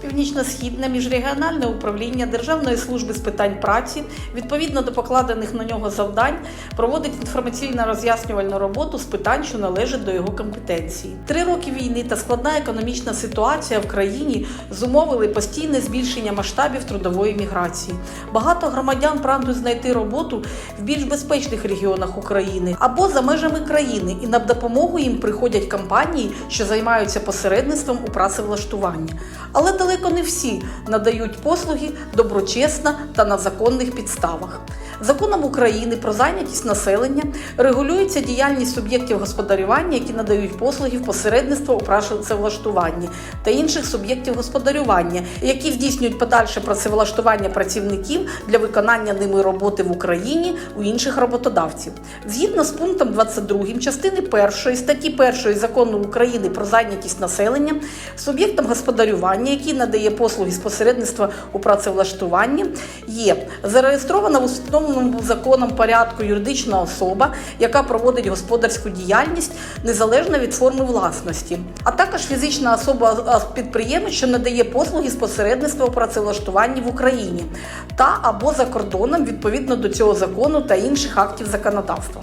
Північно-східне міжрегіональне управління Державної служби з питань праці відповідно до покладених на нього завдань проводить інформаційно-роз'яснювальну роботу з питань, що належать до його компетенції. Три роки війни та складна економічна ситуація в країні зумовили постійне збільшення масштабів трудової міграції. Багато громадян прагнуть знайти роботу в більш безпечних регіонах України або за межами країни, і на допомогу їм приходять компанії, що займаються посередництвом у працевлаштуванні. Але далеко не всі надають послуги доброчесно та на законних підставах. Законом України про зайнятість населення регулюється діяльність суб'єктів господарювання, які надають послуги в посередництво у працевлаштуванні та інших суб'єктів господарювання, які здійснюють подальше працевлаштування працівників для виконання ними роботи в Україні у інших роботодавців. Згідно з пунктом 22 частини 1 статті 1 закону України про зайнятість населення, суб'єктом господарювання, який надає послуги з посередництва у працевлаштуванні, є зареєстрована в установленому законом порядку юридична особа, яка проводить господарську діяльність незалежно від форми власності, а також фізична особа підприємець, що надає послуги з посередництва у працевлаштуванні в Україні та або за кордоном відповідно до цього закону та інших актів законодавства.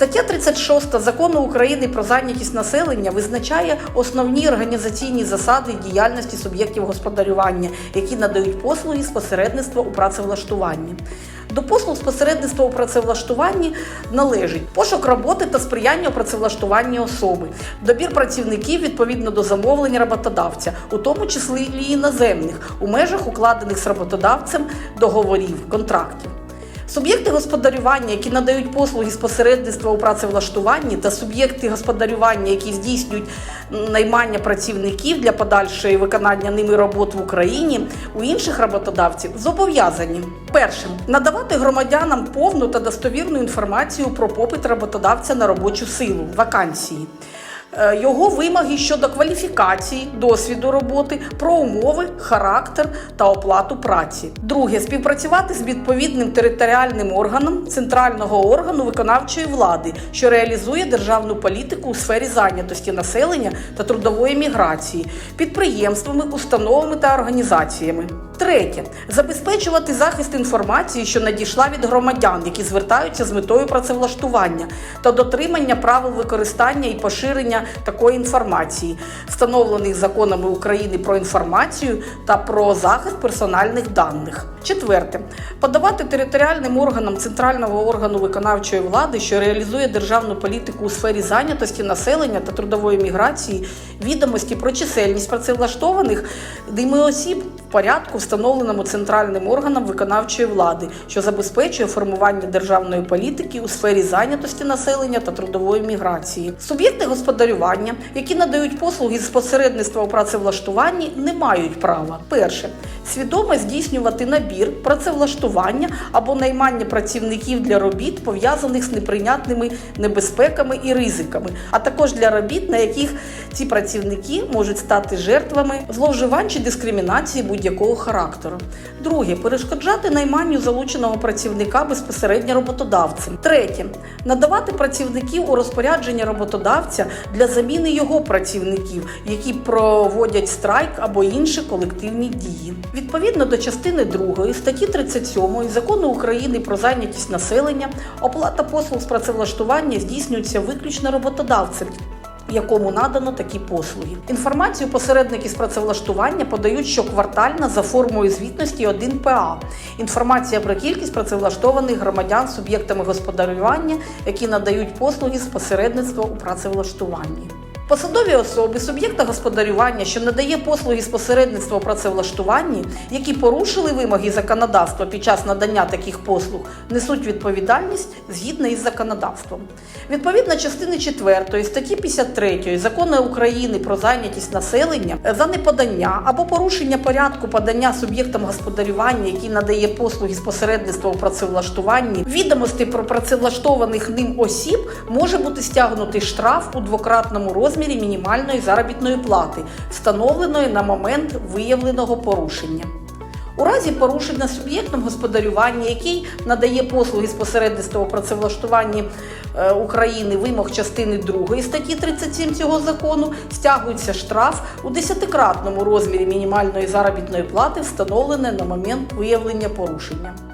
Стаття 36 закону України про зайнятість населення визначає основні організаційні засади діяльності суб'єктів господарювання, які надають послуги з посередництва у працевлаштуванні. До послуг з посередництва у працевлаштуванні належить пошук роботи та сприяння у працевлаштуванні особи, добір працівників відповідно до замовлень роботодавця, у тому числі і іноземних, у межах укладених з роботодавцем договорів, контрактів. Суб'єкти господарювання, які надають послуги з посередництва у працевлаштуванні, та суб'єкти господарювання, які здійснюють наймання працівників для подальшої виконання ними робот в Україні у інших роботодавців, зобов'язані першим надавати громадянам повну та достовірну інформацію про попит роботодавця на робочу силу вакансії. Е, Його вимоги щодо кваліфікації, досвіду роботи, про умови, характер та оплату праці. Друге співпрацювати з відповідним територіальним органом центрального органу виконавчої влади, що реалізує державну політику у сфері зайнятості населення та трудової міграції, підприємствами, установами та організаціями. Третє забезпечувати захист інформації, що надійшла від громадян, які звертаються з метою працевлаштування та дотримання правил використання і поширення такої інформації, встановлених законами України про інформацію та про захист персональних даних. Четверте подавати територіальним органам центрального органу виконавчої влади, що реалізує державну політику у сфері зайнятості населення та трудової міграції, відомості про чисельність працевлаштованих ними осіб порядку, встановленому центральним органом виконавчої влади, що забезпечує формування державної політики у сфері зайнятості населення та трудової міграції. Суб'єкти господарювання, які надають послуги з посередництва у працевлаштуванні, не мають права. Перше свідомо здійснювати набір, працевлаштування або наймання працівників для робіт, пов'язаних з неприйнятними небезпеками і ризиками, а також для робіт, на яких ці працівники можуть стати жертвами зловживань чи дискримінації будь-якого характеру. Друге перешкоджати найманню залученого працівника безпосередньо роботодавцем. Третє надавати працівників у розпорядження роботодавця для заміни його працівників, які проводять страйк або інші колективні дії. Відповідно до частини 2 статті 37 закону України про зайнятість населення, оплата послуг з працевлаштування здійснюється виключно роботодавцем. Якому надано такі послуги. Інформацію посередники з працевлаштування подають щоквартально за формою звітності 1 ПА. Інформація про кількість працевлаштованих громадян суб'єктами господарювання, які надають послуги з посередництва у працевлаштуванні. Посадові особи суб'єкта господарювання, що надає послуги з посередництва у працевлаштуванні, які порушили вимоги законодавства під час надання таких послуг, несуть відповідальність згідно із законодавством. Відповідно частини 4 статті 53 закону України про зайнятість населення за неподання або порушення порядку подання суб'єктам господарювання, який надає послуги з посередництва у працевлаштуванні, відомості про працевлаштованих ним осіб може бути стягнутий штраф у двократному розмірі розмірі мінімальної заробітної плати, встановленої на момент виявленого порушення. У разі порушення суб'єктом господарювання, який надає послуги з посередництва у працевлаштуванні е, України вимог частини 2 статті 37 цього закону, стягується штраф у десятикратному розмірі мінімальної заробітної плати, встановлене на момент виявлення порушення.